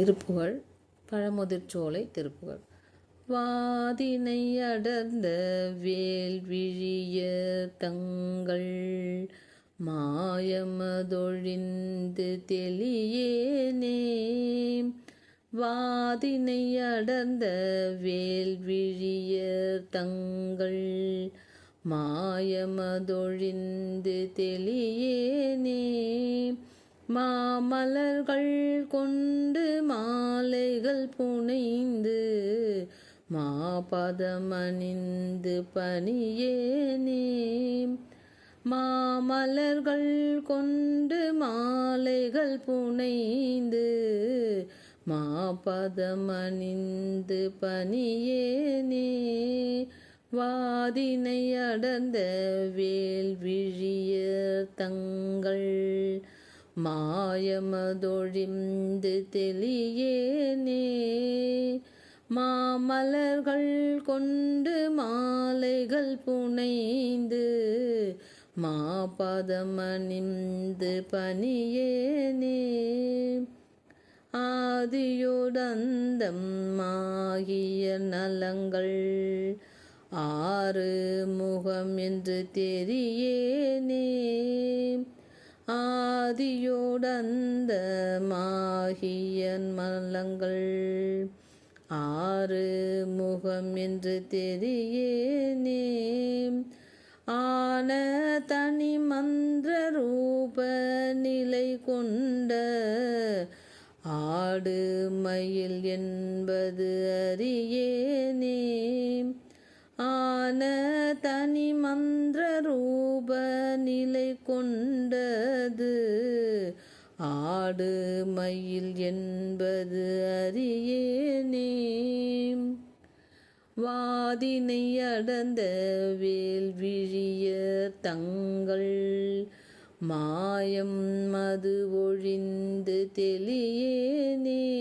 திருப்புகழ் பழமுதிர்ச்சோலை திருப்புகழ். வாதினை அடர்ந்த வேல்விழிய தங்கள் மாயமதொழிந்து தெளியேனே. வாதினை அடர்ந்த வேல்விழிய தங்கள் மாயமதொழிந்து தெளியேனே. மாமலர்கள் கொண்டு மாலைகள் புனைந்து மாபதமணிந்து பணியேனே. மாமலர்கள் கொண்டு மாலைகள் புனைந்து மாபதமணிந்து பணியேனே. வாதினை அடர்ந்த வேல் விழியர் தங்கள் மாயமதொழிந்து தெளியேனே. மாமலர்கள் கொண்டு மாலைகள் புனைந்து மாபதமணிந்து பணியேனே. ஆதியோடந்தம் ஆகிய நலங்கள் ஆறு முகம் என்று தெரியேனே. ஆதியோடந்த மாகியன் மலங்கள். ஆறு முகம் என்று தெரியேனே ஆன தனி மந்திர ரூப நிலை கொண்ட ஆடு மயில் என்பது அறியேனே ஆன தனி மந்திர ரூப நிலை கொண்டது. ஆடு மயில் என்பது அறியேனே வாதினை அடர்ந்த வேல்விழிய தங்கள். மாயம் மது ஒழிந்து தெளியேனே.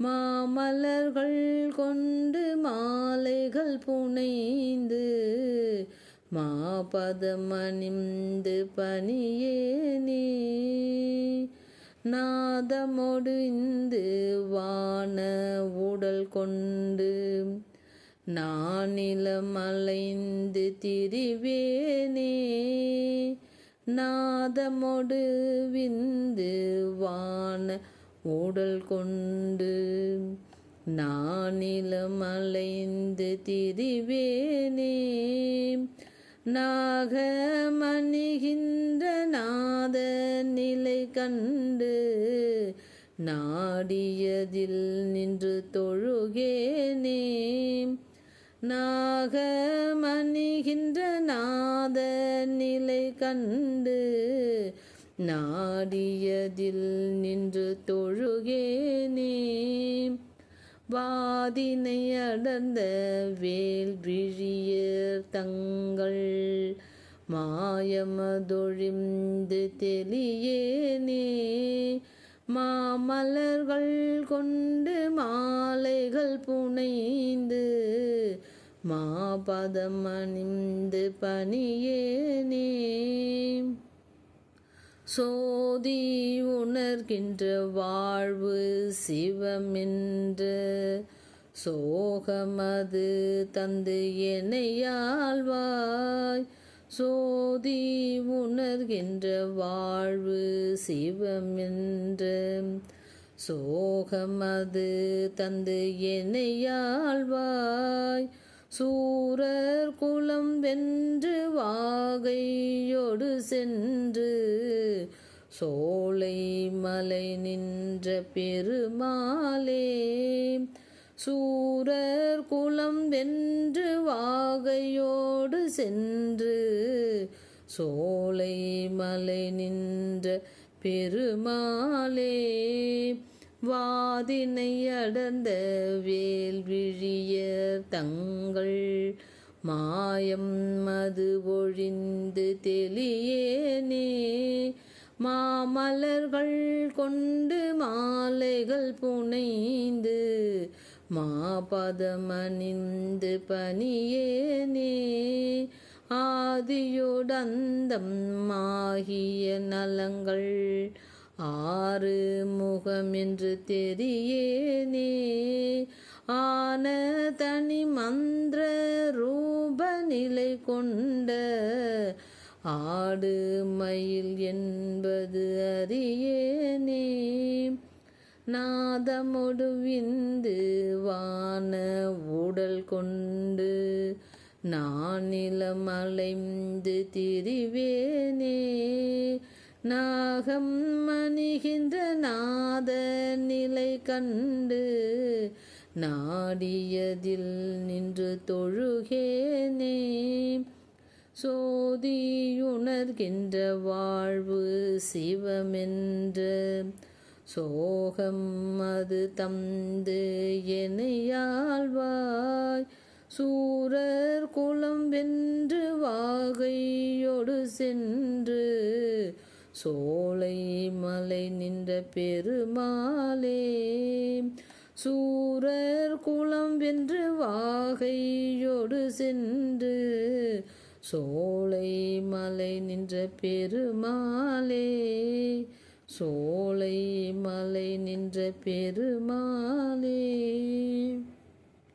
மாமலர்கள் கொண்டு மாலைகள் புனைந்து மாபதமணிந்து பணியேனே நாதமொடு இந்து வான உடல் கொண்டு நானிலமலைந்து திரிவேனே நாதமொடு விந்து வான உடல் கொண்டு நானிலம் அலைந்து திரிவேனே. நாகமணிகின்ற நாத நிலை கண்டு நாடியதில் நின்று தொழுகேனே. நாகமணிகின்ற நாத நிலை கண்டு நாடியதில் நின்று தொழுகேனே. வாதினை அடர்ந்த வேல் விழியர் தங்கள் மாயமதொழிந்து தெளியேனே. மாமலர்கள் கொண்டு மாலைகள் புனைந்து மாபதம் அணிந்து பணியேனே. சோதி உணர்கின்ற வாழ்வு சிவமென்று. சோகமது தந்து எனையாழ்வாய் சோதி உணர்கின்ற வாழ்வு சிவமென்று. சோகமது தந்து எனையாழ்வாய் சூரர் குலம் வென்று வாகையோடு சென்று சோலை மலை நின்ற பெருமாளே. சூரர் குலம் வென்று வாகையோடு சென்று சோலை மலை நின்ற பெருமாளே. வாதினை அடர்ந்த வேல்விழியர் தங்கள் மாயம் மது ஒழிந்து தெளியேனே. மாமலர்கள் கொண்டு மாலைகள் புனைந்து மாபதமணிந்து பணியேனே. ஆதியோடந்தம் ஆகிய நலங்கள் ஆறு முகம் என்று தெரியேனே. ஆன தனி மந்திர ரூப நிலை கொண்ட ஆடு மயில் என்பது அறியேனே. நாதமொடு விந்து வான உடல் கொண்டு நானிலம் அலைந்து திரிவேனே. நாகம் மணிகின்ற நாத நிலை கண்டு நாடியதில் நின்று தொழுகேனே. சோதியுணர்கின்ற வாழ்வு சிவமென்று சோகம் அது தந்து எனையாழ்வாய் சூரர் குலம் வென்று வாகையோடு சென்று சோலை மலை நின்ற பெருமாளே சூரர் குளம் வென்று வாகையோடு சென்று சோலை மலை நின்ற பெருமாளே சோலை மலை நின்ற பெருமாளே.